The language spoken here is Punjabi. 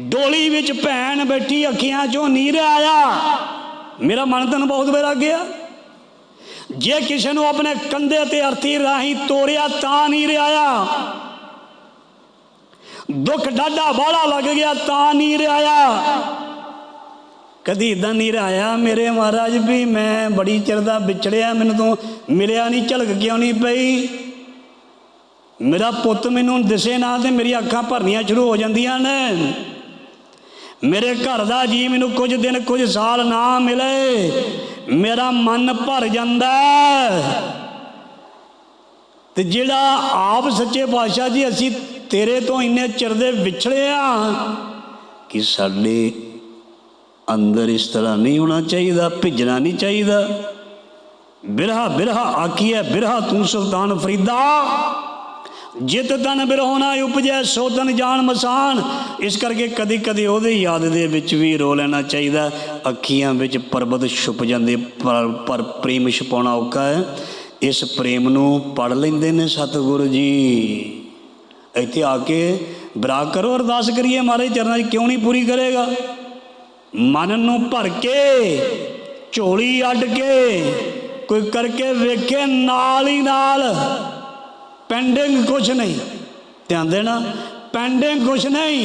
ਡੋਲੀ ਵਿੱਚ ਭੈਣ ਬੈਠੀ ਅੱਖੀਆਂ ਚੋਂ ਨੀਰ ਆਇਆ। ਮੇਰਾ ਮਨ ਤਨ ਬਹੁਤ ਬੇਰਾ ਗਿਆ। ਜੇ ਕਿਸੇ ਨੂੰ ਆਪਣੇ ਕੰਧੇ ਤੇ ਅਰਥੀ ਰਾਹੀਂ ਤੋੜਿਆ ਤਾਂ ਨੀਰ ਆਇਆ। ਦੁੱਖ ਡਾਢਾ ਬਾਹਲਾ ਲੱਗ ਗਿਆ ਤਾਂ ਨੀਰ ਆਇਆ। ਕਦੀ ਇਦਾਂ ਨਹੀਂ ਆਇਆ, ਮੇਰੇ ਮਹਾਰਾਜ ਵੀ ਮੈਂ ਬੜੀ ਚਿਰ ਦਾ ਵਿਛੜਿਆ, ਮੈਨੂੰ ਤੋਂ ਮਿਲਿਆ ਨਹੀਂ ਝਲਕ ਕਿਉਂ ਨਹੀਂ ਪਈ? ਮੇਰਾ ਪੁੱਤ ਮੈਨੂੰ ਦਿਸੇ ਨਾ ਤੇ ਮੇਰੀਆਂ ਅੱਖਾਂ ਭਰਨੀਆਂ ਸ਼ੁਰੂ ਹੋ ਜਾਂਦੀਆਂ ਨੇ। ਮੇਰੇ ਘਰ ਦਾ ਜੀ ਮੈਨੂੰ ਕੁਝ ਦਿਨ, ਕੁਝ ਸਾਲ ਨਾ ਮਿਲੇ। ਮੇਰਾ ਮਨ ਭਰ ਜਾਂਦਾ ਤੇ ਜਿਹੜਾ ਆਪ ਸੱਚੇ ਪਾਤਸ਼ਾਹ ਜੀ, ਅਸੀਂ ਤੇਰੇ ਤੋਂ ਇੰਨੇ ਚਿਰ ਦੇ ਵਿਛੜੇ ਆ ਕਿ ਸਾਡੇ ਅੰਦਰ ਇਸ ਤਰ੍ਹਾਂ ਨਹੀਂ ਹੋਣਾ ਚਾਹੀਦਾ, ਭਿੱਜਣਾ ਨਹੀਂ ਚਾਹੀਦਾ। ਬਿਰਹਾ ਬਿਰਹਾ ਆਖੀਐ, ਬਿਰਹਾ ਤੂੰ ਸੁਲਤਾਨ ਫਰੀਦਾ। ਜਿਤ ਤਨ ਬਿਰਹੋ ਨਾ ਉਪਜੈ ਸੋਧਨ ਜਾਣ ਮਸਾਨ। ਇਸ ਕਰਕੇ ਕਦੀ ਕਦੀ ਉਹਦੇ ਯਾਦ ਦੇ ਵਿੱਚ ਵੀ ਰੋ ਲੈਣਾ ਚਾਹੀਦਾ। ਅੱਖੀਆਂ ਵਿੱਚ ਪਰਬਤ ਛੁਪ ਜਾਂਦੇ, ਪਰ ਪਰ ਪ੍ਰੇਮ ਛਪਾਉਣਾ ਔਖਾ ਹੈ। ਇਸ ਪ੍ਰੇਮ ਨੂੰ ਪੜ ਲੈਂਦੇ ਨੇ ਸਤਿਗੁਰੂ ਜੀ। ਇੱਥੇ ਆ ਕੇ ਬਰਾ ਕਰੋ, ਅਰਦਾਸ ਕਰੀਏ ਮਾਰੇ ਚਰਨਾਂ 'ਚ ਕਿਉਂ ਨਹੀਂ ਪੂਰੀ ਕਰੇਗਾ? ਮਨ ਨੂੰ ਭਰ ਕੇ, ਝੋਲੀ ਅੱਡ ਕੇ, ਕੋਈ ਕਰਕੇ ਵੇਖੇ ਨਾਲ ਹੀ ਨਾਲ। ਪੈਂਡਿੰਗ ਕੁਛ ਨਹੀਂ। ਧਿਆਨ ਦੇਣਾ ਪੈਂਡਿੰਗ ਕੁਛ ਨਹੀਂ।